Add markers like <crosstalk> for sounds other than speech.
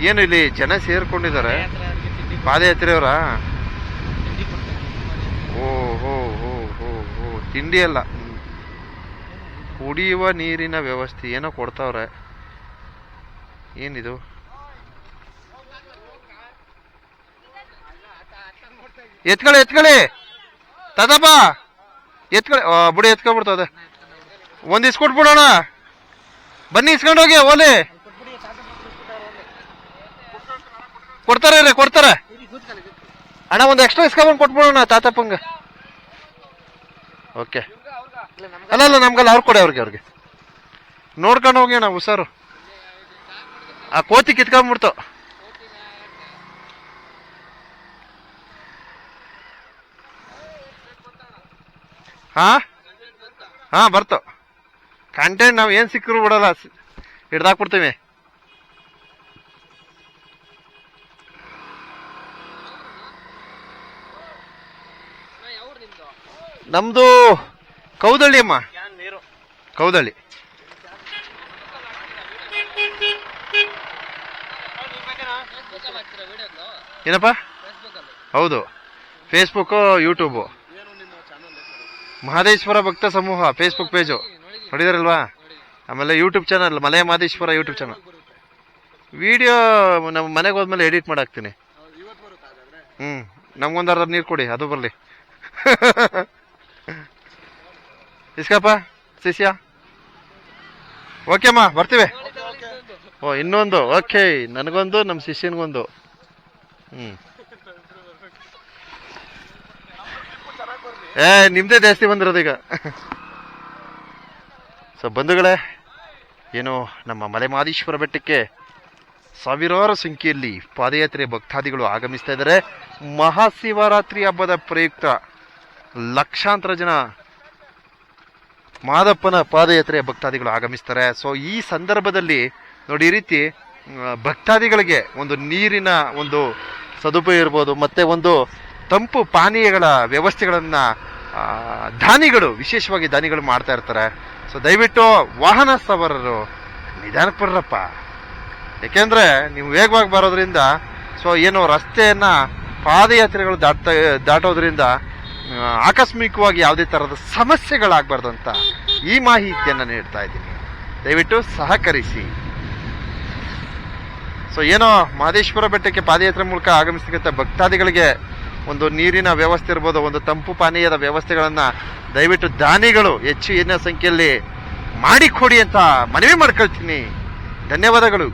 ಏನು ಇಲ್ಲಿ ಜನ ಸೇರ್ಕೊಂಡಿದ್ದಾರೆ? ಪಾದಯಾತ್ರೆಯವರ? ಓ ಹೋ ಹೋ ಹೋ ಹೋ ತಿಂಡಿ ಅಲ್ಲ. ಕುಡಿಯುವ ನೀರಿನ ವ್ಯವಸ್ಥೆ ಏನೋ ಕೊಡ್ತಾವ್ರೆ. ಏನಿದು? ಎತ್ಕೊಳ್ಳಿ ಎತ್ಕೊಳ್ಳಿ. ತದಪ್ಪ. ಎತ್ಕೊಳ್ಳಿ. ಬಿಡಿ ಬುಡಿ ಎತ್ಕೊಬಿಡ್ತದೆ. ಒಂದ್ ಇಸ್ಕೊಟ್ಬಿಡೋಣ. ಬನ್ನಿ ಇಸ್ಕೊಂಡು ಹೋಗಿ ಓಲಿ. ಕೊಡ್ತಾರೆ ರೀ, ಕೊಡ್ತಾರೆ. ಅಣ್ಣ, ಒಂದು ಎಕ್ಸ್ಟ್ರಾ ಇಸ್ಕೊಂಡ್ಬಂದು ಕೊಟ್ಬಿಡೋಣ ತಾತಪ್ಪಂಗ. ಓಕೆ ಅಲ್ಲ ಅಲ್ಲ, ನಮ್ಗಲ್ಲ, ಅವ್ರು ಕೊಡಿ ಅವ್ರಿಗೆ ಅವ್ರಿಗೆ. ನೋಡ್ಕೊಂಡು ಹೋಗಿ ಅಣ್ಣ, ಹುಷಾರು. ಆ ಕೋತಿ ಕಿತ್ಕೊಂಡ್ಬಿಡ್ತು ಹಾ? ಹಾ, ಬರ್ತು. ಕಂಟೆಂಟ್ ನಾವು ಏನು ಸಿಕ್ಕರು ಬಿಡಲ್ಲ ಹಿಡ್ದಾಕ್ಬಿಡ್ತೀವಿ. ನಮ್ದು ಕೌದಳ್ಳಿ ಅಮ್ಮ. ಕೌದಳ್ಳಿ. ಏನಪ್ಪ? ಹೌದು. ಫೇಸ್ಬುಕ್ ಯೂಟ್ಯೂಬ್ ಮಹದೇಶ್ವರ ಭಕ್ತ ಸಮೂಹ ಫೇಸ್ಬುಕ್ ಪೇಜು ನೋಡಿದಾರಲ್ವಾ? ಆಮೇಲೆ YouTube channel Male Mahadeshwara YouTube channel video ನಮ್ಮ ಮನೆಗೆ ಹೋದ್ಮೇಲೆ ಎಡಿಟ್ ಮಾಡಾಕ್ತೀನಿ. ಹ್ಞೂ ನಮ್ಗೊಂದು ಅರ್ಧ ನೀರು ಕೊಡಿ ಅದು ಬರಲಿ. <laughs> ಇಸ್ಕಪ್ಪ, ಶಿಷ್ಯ? ಓಕೆಮ್ಮ, ಬರ್ತೀವಿ. ಓ, ಇನ್ನೊಂದು, ಓಕೆ, ನನಗೊಂದು, ನಮ್ಮ ಶಿಷ್ಯನಿಗೊಂದು. ಹ್ಞೂ ಏ ನಿಮ್ಮದೇ ಜಾಸ್ತಿ ಬಂದಿರೋದು ಈಗ. <laughs> ಸೊ ಬಂಧುಗಳೇ, ಏನು ನಮ್ಮ ಮಲೆಮಾದೀಶ್ವರ ಬೆಟ್ಟಕ್ಕೆ ಸಾವಿರಾರು ಸಂಖ್ಯೆಯಲ್ಲಿ ಪಾದಯಾತ್ರೆ ಭಕ್ತಾದಿಗಳು ಆಗಮಿಸ್ತಾ ಇದ್ದಾರೆ. ಮಹಾಶಿವರಾತ್ರಿ ಹಬ್ಬದ ಪ್ರಯುಕ್ತ ಲಕ್ಷಾಂತರ ಜನ ಮಾದಪ್ಪನ ಪಾದಯಾತ್ರೆ ಭಕ್ತಾದಿಗಳು ಆಗಮಿಸ್ತಾರೆ. ಸೊ ಈ ಸಂದರ್ಭದಲ್ಲಿ ನೋಡಿ, ಈ ರೀತಿ ಭಕ್ತಾದಿಗಳಿಗೆ ಒಂದು ನೀರಿನ ಒಂದು ಸದುಪಯೋಗ ಇರ್ಬೋದು, ಮತ್ತೆ ಒಂದು ತಂಪು ಪಾನೀಯಗಳ ವ್ಯವಸ್ಥೆಗಳನ್ನು ದಾನಿಗಳು, ವಿಶೇಷವಾಗಿ ದಾನಿಗಳು ಮಾಡ್ತಾ ಇರ್ತಾರೆ. ಸೊ ದಯವಿಟ್ಟು ವಾಹನ ಸವಾರರು ನಿಧಾನಕ್ಕೆ ಬರ್ರಪ್ಪ ಯಾಕೆಂದ್ರೆ ನೀವು ವೇಗವಾಗಿ ಬರೋದ್ರಿಂದ ಸೊ ಏನು ರಸ್ತೆಯನ್ನ ಪಾದಯಾತ್ರೆಗಳು ದಾಟ್ತಾ, ದಾಟೋದ್ರಿಂದ ಆಕಸ್ಮಿಕವಾಗಿ ಯಾವುದೇ ತರಹದ ಸಮಸ್ಯೆಗಳಾಗಬಾರ್ದು ಅಂತ ಈ ಮಾಹಿತಿಯನ್ನು ನೀಡ್ತಾ ಇದ್ದೀನಿ. ದಯವಿಟ್ಟು ಸಹಕರಿಸಿ. ಸೊ ಏನೋ ಮಹದೇಶ್ವರ ಬೆಟ್ಟಕ್ಕೆ ಪಾದಯಾತ್ರೆ ಮೂಲಕ ಆಗಮಿಸ್ತಕ್ಕಂಥ ಭಕ್ತಾದಿಗಳಿಗೆ ಒಂದು ನೀರಿನ ವ್ಯವಸ್ಥೆ ಇರ್ಬೋದು, ಒಂದು ತಂಪು ಪಾನೀಯದ ವ್ಯವಸ್ಥೆಗಳನ್ನು ದಯವಿಟ್ಟು ದಾನಿಗಳು ಹೆಚ್ಚು ಹೆಚ್ಚಿನ ಸಂಖ್ಯೆಯಲ್ಲಿ ಮಾಡಿಕೊಡಿ ಅಂತ ಮನವಿ ಮಾಡ್ಕೊಳ್ತೀನಿ. ಧನ್ಯವಾದಗಳು.